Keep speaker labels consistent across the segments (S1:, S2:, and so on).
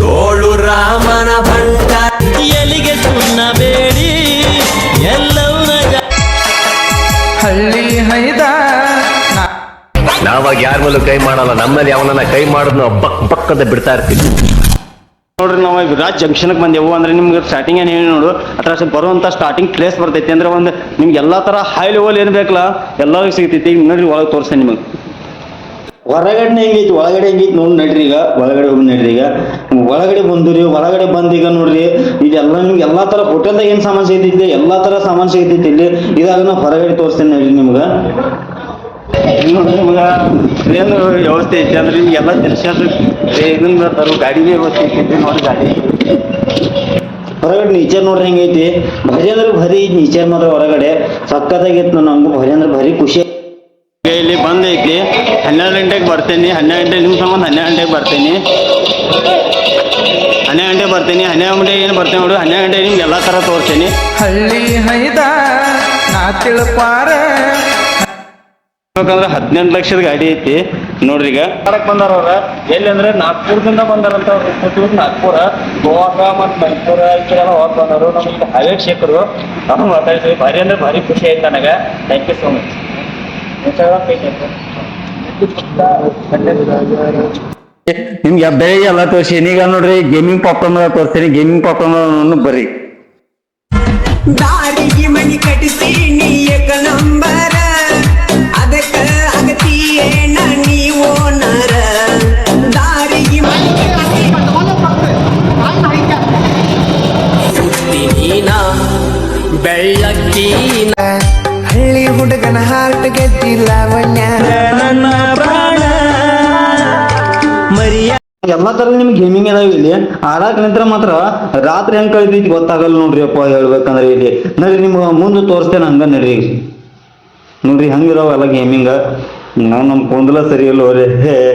S1: ತೋಳು ರಾಮನ
S2: ಎಲಿಗೆ ಸುಣ್ಣ ಎಲ್ಲವೂ
S3: ಹಳ್ಳಿ ಹೈದ.
S4: ನಾವಾಗ ಯಾರ ಮೇಲೂ ಕೈ ಮಾಡಲ್ಲ ನಮ್ಮಲ್ಲಿ ಅವನನ್ನ ಕೈ ಮಾಡೋದನ್ನ ಬಕ್ ಬಕ್ ಅಂತ ಬಿಡ್ತಾ ಇರ್ತೀವಿ.
S5: ನೋಡ್ರಿ ನಾವು ವಿರಾಜ್ ಜಂಕ್ಷನ್ಗೆ ಬಂದೆವು ಅಂದ್ರೆ ನಿಮ್ಗೆ ಸ್ಟಾರ್ಟಿಂಗ್ ಏನು ಹೇಳಿ ನೋಡು ಅದ್ರ ಬರುವಂಥ ಸ್ಟಾರ್ಟಿಂಗ್ ಪ್ಲೇಸ್ ಬರ್ತೈತಿ ಅಂದ್ರೆ ಒಂದು ನಿಮ್ಗೆ ಎಲ್ಲಾ ತರ ಹೈ ಲೆವೆಲ್ ಏನ್ ಬೇಕಲ್ಲ ಎಲ್ಲರಿಗೂ ಸಿಗ್ತೈತಿ ನೋಡ್ರಿ ಒಳಗೆ ತೋರಿಸ್ತೇನೆ ನಿಮಗೆ. ಹೊರಗಡೆ ಹೆಂಗೈತಿ ಒಳಗಡೆ ಹೆಂಗೈತಿ ನೋಡಿ ನಡ್ರಿ ಈಗ ಒಳಗಡೆ ಹೋಗಿ ನಡ್ರಿ ಈಗ. ಒಳಗಡೆ ಬಂದ್ರಿ ಒಳಗಡೆ ಬಂದೀಗ ಈಗ ನೋಡ್ರಿ. ಇದೆಲ್ಲ ನಿಮ್ಗೆ ಎಲ್ಲಾ ತರ ಹೋಟೆಲ್ದಾಗ ಏನ್ ಸಾಮಾನ್ ಸಿಗ್ತೈತಿ ಎಲ್ಲಾ ತರ ಸಾಮಾನ್ ಸಿಗ್ತೈತಿ ಇಲ್ಲಿ. ಇದಾಗ ನಾ ಹೊರಗಡೆ ತೋರಿಸ್ತೇನೆ ನಡ್ರಿ ನಿಮ್ಗೆ. ನೋಡ್ರಿ ನಿಮ್ಗ ವ್ಯವಸ್ಥೆ ಐತಿ ಅಂದ್ರೆ ನಿಮ್ಗೆಲ್ಲ ತಿಳಿಸೋದು ಇದನ್ನ ತರೋ ಗಾಡಿನೇ ವ್ಯವಸ್ಥೆ ಐತಿ ನೋಡಿ ಗಾಡಿ. ಹೊರಗಡೆ ನೀಚರ್ ನೋಡ್ರಿ ಹೆಂಗೈತಿ. ಭರಿ ಅಂದ್ರೆ ಭರಿ ನೇಚರ್ ಮಾತ್ರ ಹೊರಗಡೆ. ಸಕ್ಕತ್ತಾಗಿತ್ತು ನಂಗೂ ಭರಿ ಅಂದ್ರೆ ಭರಿ ಖುಷಿ. ಇಲ್ಲಿ ಬಂದೈತಿ ಹನ್ನೆರಡು ಗಂಟೆಗೆ ಬರ್ತೇನೆ. ಹನ್ನೆರಡು ಗಂಟೆ ನಿಮ್ಮ ಸಂಬಂಧ ಹನ್ನೆರಡು ಗಂಟೆಗೆ ಬರ್ತೇನೆ. ಹನ್ನೆರಡು ಗಂಟೆ ಬರ್ತೀನಿ. ಹನ್ನೆರಡು ಗಂಟೆಗೆ ಏನು ಬರ್ತೇನೆ ನೋಡು. ಹನ್ನೆರಡು ಗಂಟೆ ನಿಮ್ಗೆ ಎಲ್ಲ ಥರ ತೋರಿಸ್ತೀನಿ
S3: ಹಳ್ಳಿ ಹೈದ ನಾ ತಿಳ್ಪಾರ.
S5: ಯಾಕಂದ್ರೆ ಹದಿನೆಂಟು ಲಕ್ಷದ ಗಾಡಿ ಐತಿ. ನೋಡ್ರಿ ಈಗ. ಮಾಡಕ್ ಬಂದಾರ ಅವ್ರ. ಎಲ್ಲಿ ಅಂದ್ರೆ ನಾಗ್ಪುರದಿಂದ ಬಂದಾರಂತ ಅವ್ರು. ನಾಗ್ಪುರ ಗೋವಾ ಮತ್ತು ಮೈಸೂರ ಈ ಕಡೆ ಎಲ್ಲ ಹೋಗಿ ಬಂದವರು ನಮ್ಗೆ ಹಳೆ ಶೇಖರು ನಾನು ಮಾತಾಡ್ತೀವಿ ಭಾರಿ ಅಂದ್ರೆ ಭಾರಿ ಖುಷಿ ಆಯ್ತು ನನಗೆ. ಥ್ಯಾಂಕ್ ಯು ಸೋ ಮಚ್ ನಿಮ್ಗೆ ಬೆಳಿಗ್ಗೆ ಎಲ್ಲ ತೋರಿಸಿ ಈಗ ನೋಡ್ರಿ ಗೇಮಿಂಗ್ ಪಾಪ್ಕಾರ್ನ್ ತೋರಿಸ್ತೀನಿ ಗೇಮಿಂಗ್ ಪಾಪ್ಕಾರ್ನ್ ಬರ್ರಿ
S1: ಮಣಿ ಕಟ್ಟಿಸಿ ಹಾರ್ಟ್ ಗೆದ್ದಿಲ್ಲ
S2: ನನ್ನ ಪ್ರಾಣ. ಮರಿಯ.
S5: ಎಲ್ಲಾ ತರ ನಿಮ್ಗೆ ಗೇಮಿಂಗ್ ಅದಾವ ಇಲ್ಲಿ. ಆಡಾಕ ನಿಂತ್ರ ಮಾತ್ರ ರಾತ್ರಿ ಹೆಂಗ್ ಕಳಿತೈತಿ ಗೊತ್ತಾಗಲ್ಲ ನೋಡ್ರಿ ಅಪ್ಪ ಹೇಳ್ಬೇಕಂದ್ರೆ ಇಲ್ಲಿ. ನೋಡ್ರಿ ನಿಮ್ಗೆ ಮುಂದೆ ತೋರಿಸ್ತೇನೆ ಹಂಗ ನಡ್ರಿ. ನೋಡ್ರಿ ಹಂಗಿದಾವ ಎಲ್ಲ ಗೇಮಿಂಗ ನಾವು ನಮ್ ಕುಂದಲ ಸರಿ ಇಲ್ಲ ಹೋರಿ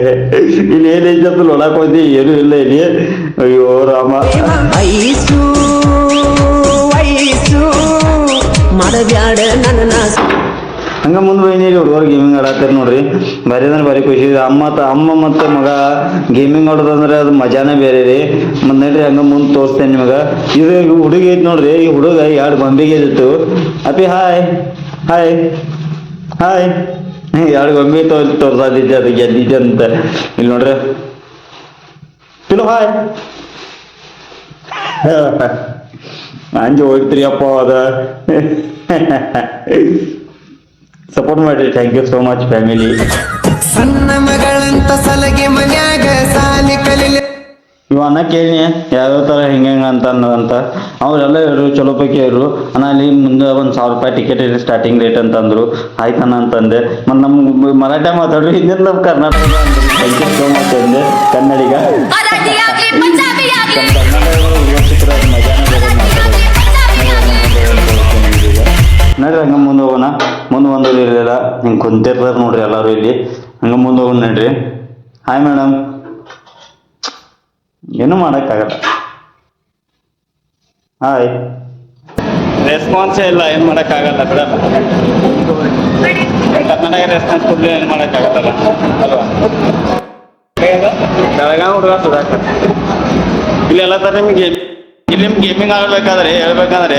S5: ಇಲ್ಲಿ ಏನೈತಿ ಒಳಕ್ ನೋಡಕ್ ಹೋಯ್ತಿ ಏನು ಇಲ್ಲ ಇಲ್ಲಿ. ಅಯ್ಯೋ ರಾಮ.
S1: ಐಸು ಮಾಡಬ್ಯಾಡ ನನ್ನ
S5: ಹಂಗ ಮುಂದೆ ಬೈನೀರಿ ಹುಡುಗರು ಗೇಮಿಂಗ್ ಆಡತ್ತಾರ ನೋಡ್ರಿ. ಬರೀ ಅಂದ್ರೆ ಬರೀ ಖುಷಿ ಅಮ್ಮ ಅಮ್ಮ ಮತ್ತೆ ಮಗ ಗೇಮಿಂಗ್ ಆಡೋದಂದ್ರೆ ಅದು ಮಜಾನೇ ಬೇರೆ ರೀ. ಮುಂದೆ ನೋಡ್ರಿ ಹಂಗ ಮುಂದೆ ತೋರಿಸ್ತೇನೆ ನಿಮಗೆ. ಇದು ಹುಡುಗಿ ಐತಿ ನೋಡ್ರಿ. ಈ ಹುಡುಗ ಎರಡು ಗೊಂಬೆಗೆ ಇದ್ದಿತ್ತು. ಅಪ್ಪಿ ಹಾಯ್ ಹಾಯ್ ಹಾಯ್ ಎರಡು ಗೊಂಬೆ ತೋರ್ ತೋರ್ಸಾದಿದ್ದೆ ಅದು, ಗೆದ್ದಿದ್ದೆ ಅಂತ. ಇಲ್ಲಿ ನೋಡ್ರಿ. ಇಲ್ಲ ಹಾಯ್ ಅಂಜ ಹೋಗ್ತೀರಿ ಅಪ್ಪ ಅದ. ಸಪೋರ್ಟ್ ಮಾಡಿ thank you so much family
S1: ಸಣ್ಣ ಮಗಳಂತ ಸಲಗೆ ಮನ್ಯಾಗ ಸಾಲಿ ಕಲಿಲೆ
S5: ಇವ ಅನ್ನ ಕೇಳಿ ಯಾವ್ಯಾವ ಥರ ಹೆಂಗೆ ಹೆಂಗೆ ಅಂತ ಅನ್ನೋದಂತ. ಅವರೆಲ್ಲ ಇವರು ಚಲೋ ಪೈಕಿ ಇವರು ಅಣ್ಣ ಅಲ್ಲಿ ಮುಂದೆ ಒಂದು ಸಾವಿರ ರೂಪಾಯಿ ಟಿಕೆಟ್ ಇದೆ ಸ್ಟಾರ್ಟಿಂಗ್ ರೇಟ್ ಅಂತಂದ್ರು. ಆಯ್ತಣ್ಣ ಅಂತಂದೆ. ಮತ್ತು ನಮ್ಮ ಮರಾಠ ಮಾತಾಡ್ರು ಹಿಂದಿನ ನಮ್ಮ Karnataka thank you so much ಅಂದೆ. ಕನ್ನಡಿಗ. ಕನ್ನಡ ಮಜಾನೇ ನೋಡ್ರಿ, ಹಂಗ ಮುಂದೆ ಹೋಗೋಣ. ಮುಂದೆ ಒಂದು ಇರಲಿಲ್ಲ ಹಿಂಗೆ ಕುಂತಿರ್ತಾರೆ ನೋಡ್ರಿ ಎಲ್ಲರೂ ಇಲ್ಲಿ. ಹಂಗ ಮುಂದೆ ಹೋಗೋಣ ನಡ್ರಿ. ಹಾಯ್ ಮೇಡಮ್ ಏನು ಮಾಡೋಕ್ಕಾಗಲ್ಲ. ಹಾಯ್ ರೆಸ್ಪಾನ್ಸೇ ಇಲ್ಲ, ಏನು ಮಾಡೋಕ್ಕಾಗಲ್ಲ, ಬಿಡಲ್ಲ. ಕರ್ನಾಟಕ ರೆಸ್ಪಾನ್ಸ್ ಕೊಡಲಿ ಏನು ಮಾಡೋಕ್ಕಾಗತ್ತಲ್ಲ. ಅಲ್ವಾ? ಬೆಳಗಾವಿ ಹುಡುಗ ಸುಧಾಕರ್. ಇಲ್ಲಿ ಎಲ್ಲ ಥರ ನಿಮಗೆ ಇಲ್ಲಿ ನಿಮ್ಗೆ ಗೇಮಿಂಗ್ ಆಗಬೇಕಾದ್ರೆ ಹೇಳ್ಬೇಕಂದ್ರೆ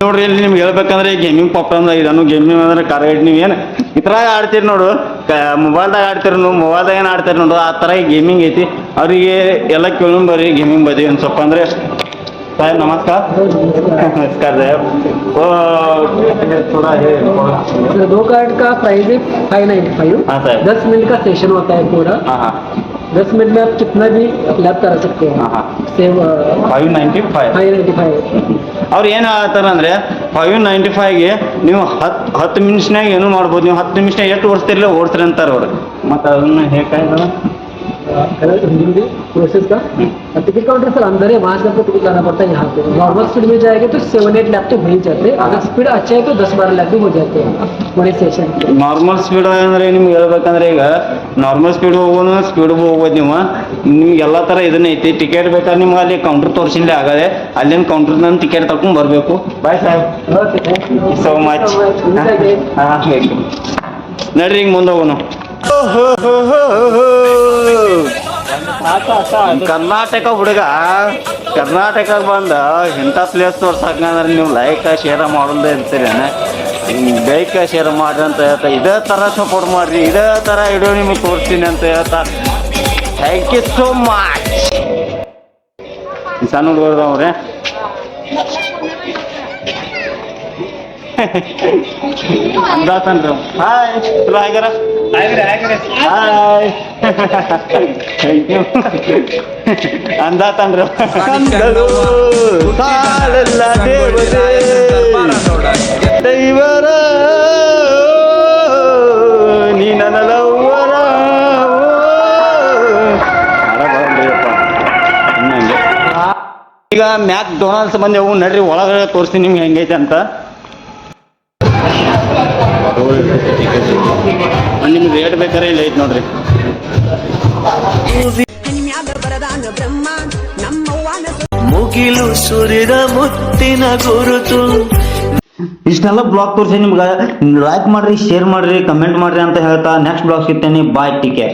S5: ನೋಡ್ರಿ ಇಲ್ಲಿ ನಿಮ್ಗೆ ಹೇಳ್ಬೇಕಂದ್ರೆ ಗೇಮಿಂಗ್ ಪಾಪ್ಕಾರ್ನ್ ಇದನ್ನು ಗೇಮಿಂಗ್ ಅಂದ್ರೆ ಕಾರ್ಗಟ್ ನೀವು ಏನು ಈ ಥರ ಆಡ್ತೀರಿ ನೋಡು ಮೊಬೈಲ್ದಾಗ ಆಡ್ತೀರಿ ನೀವು ಮೊಬೈಲ್ದಾಗ ಏನು ಆಡ್ತೀರಿ ನೋಡು ಆ ಥರ ಗೇಮಿಂಗ್ ಐತಿ ಅವರಿಗೆ ಎಲ್ಲ ಕೇಳೋಣ ಬರ್ರಿ ಗೇಮಿಂಗ್ ಬದಿ ಒಂದು ಸ್ವಲ್ಪ ಅಂದ್ರೆ साहब नमस्कार नमस्कार साहब वो थोड़ा है
S6: दो कार्ड का प्राइस है फाइव नाइन्टी फाइव
S5: हाँ सर
S6: दस मिनट का सेशन होता है पूरा
S5: हाँ हाँ
S6: दस मिनट में आप कितना भी लैब करा सकते
S5: हाँ
S6: हैं
S5: हाँ
S6: save
S5: five ninety five
S6: five ninety five
S5: ಅವ್ರು ಏನು ಹೇಳ್ತಾರೆ ಅಂದ್ರೆ ಫೈವ್ ನೈಂಟಿ ಫೈವ್ಗೆ ನೀವು ಹತ್ತು ಹತ್ತು ನಿಮಿಷನಾಗ ಏನು ಮಾಡ್ಬೋದು, ನೀವು ಹತ್ತು ನಿಮಿಷನಾಗ ಎಷ್ಟು ಓಡಿಸ್ತಿರ್ಲಿಲ್ಲ ಓಡಿಸ್ರಿ ಅಂತಾರೆ ಅವ್ರು. ಮತ್ತು ಅದನ್ನ ಹೇಗೆ
S6: हिंदी में प्रोसेस का और टिकट काउंटर सर अंदर है वहाँ से आपको टिकट लाना पड़ता है यहाँ पे नॉर्मल स्पीड में जाएंगे तो सेवन एट लैप तो हो ही जाते हैं अगर स्पीड अच्छा है तो दस बारह लैप भी हो जाते हैं पूरे सेशन
S5: ನಾರ್ಮಲ್ ಸ್ಪೀಡ್ ಅಂದ್ರೆ ನಿಮ್ಗೆ ಹೇಳ್ಬೇಕಂದ್ರೆ ಈಗ ನಾರ್ಮಲ್ ಸ್ಪೀಡ್ ಹೋಗೋನು ಸ್ಪೀಡ್ ಹೋಗ್ಬೋದು ನೀವು ನಿಮ್ಗೆ ಎಲ್ಲ ಥರ ಇದನ್ನ ಐತಿ ಟಿಕೆಟ್ ಬೇಕಾದ್ರೆ ನಿಮ್ಗೆ ಅಲ್ಲಿ ಕೌಂಟರ್ ತೋರಿಸಿಲ್ಲ ಆಗದೆ ಅಲ್ಲಿನ ಕೌಂಟರ್ ನಾನು ಟಿಕೆಟ್ ತಗೊಂಡ್ ಬರಬೇಕು ಬಾಯ್ Saheb
S6: okay thank you
S5: so much ನಡ್ರಿ ಹಿಂಗ್ ಮುಂದೆ ಹೋಗೋಣ ಕರ್ನಾಟಕ ಹುಡುಗ ಕರ್ನಾಟಕ ಬಂದ ಇಂಥ ಪ್ಲೇಸ್ ತೋರ್ಸಕಂದ್ರೆ ನೀವು ಲೈಕ್ ಶೇರ್ ಮಾಡೋದೇ ಅಂತೀರಿ ಲೈಕ್ ಶೇರ್ ಮಾಡ್ರಿ ಅಂತ ಹೇಳ್ತಾ, ಇದೇ ಥರ ಸಪೋರ್ಟ್ ಮಾಡ್ರಿ, ಇದೇ ಥರ ವಿಡಿಯೋ ನಿಮಗೆ ತೋರಿಸ್ತೀನಿ ಅಂತ ಹೇಳ್ತಾ. ಥ್ಯಾಂಕ್ ಯು ಸೋ ಮಚ್ ಸಣ್ಣ ಹುಡುಗರವ್ರೆ ಅವ್ರೆ. ಹಾಯ್ ಚಲೋ ಆಗ್ಯಾರ ಹಾಯ್ ಥ್ಯಾಂಕ್ ಯು ಅಂದಾತನ್ರಿ ಕಂದಳು ಸಾಲಲ್ಲ ದೇವರೇ. ದೈವರ. ನೀ ನನ್ನ ಲವ್ವರ ಈಗ ಮ್ಯಾಕ್ ಡೊನಾಲ್ಡ್ಸ್ ಬಂದೆವು ನಡ್ರಿ ಒಳಗಡೆ ತೋರಿಸ್ತೀನಿ ನಿಮ್ಗೆ ಹೆಂಗೈತೆ ಅಂತ. ನಿಮ್ಗೆ ರೇಟ್ ಬೇಕಾರೆ ಇಲ್ಲ ಐತೆ ನೋಡ್ರಿ.
S2: ಮುಗಿಲು ಸುರಿದ ಮುತ್ತಿನ ಗುರುತು.
S5: ಇಷ್ಟೆಲ್ಲ ಬ್ಲಾಗ್ ತೋರಿಸಿ ನಿಮ್ಗೆ. ಲೈಕ್ ಮಾಡ್ರಿ ಶೇರ್ ಮಾಡ್ರಿ ಕಮೆಂಟ್ ಮಾಡ್ರಿ ಅಂತ ಹೇಳ್ತಾ ನೆಕ್ಸ್ಟ್ ಬ್ಲಾಗ್ ಸಿಗ್ತೇನೆ. Bye take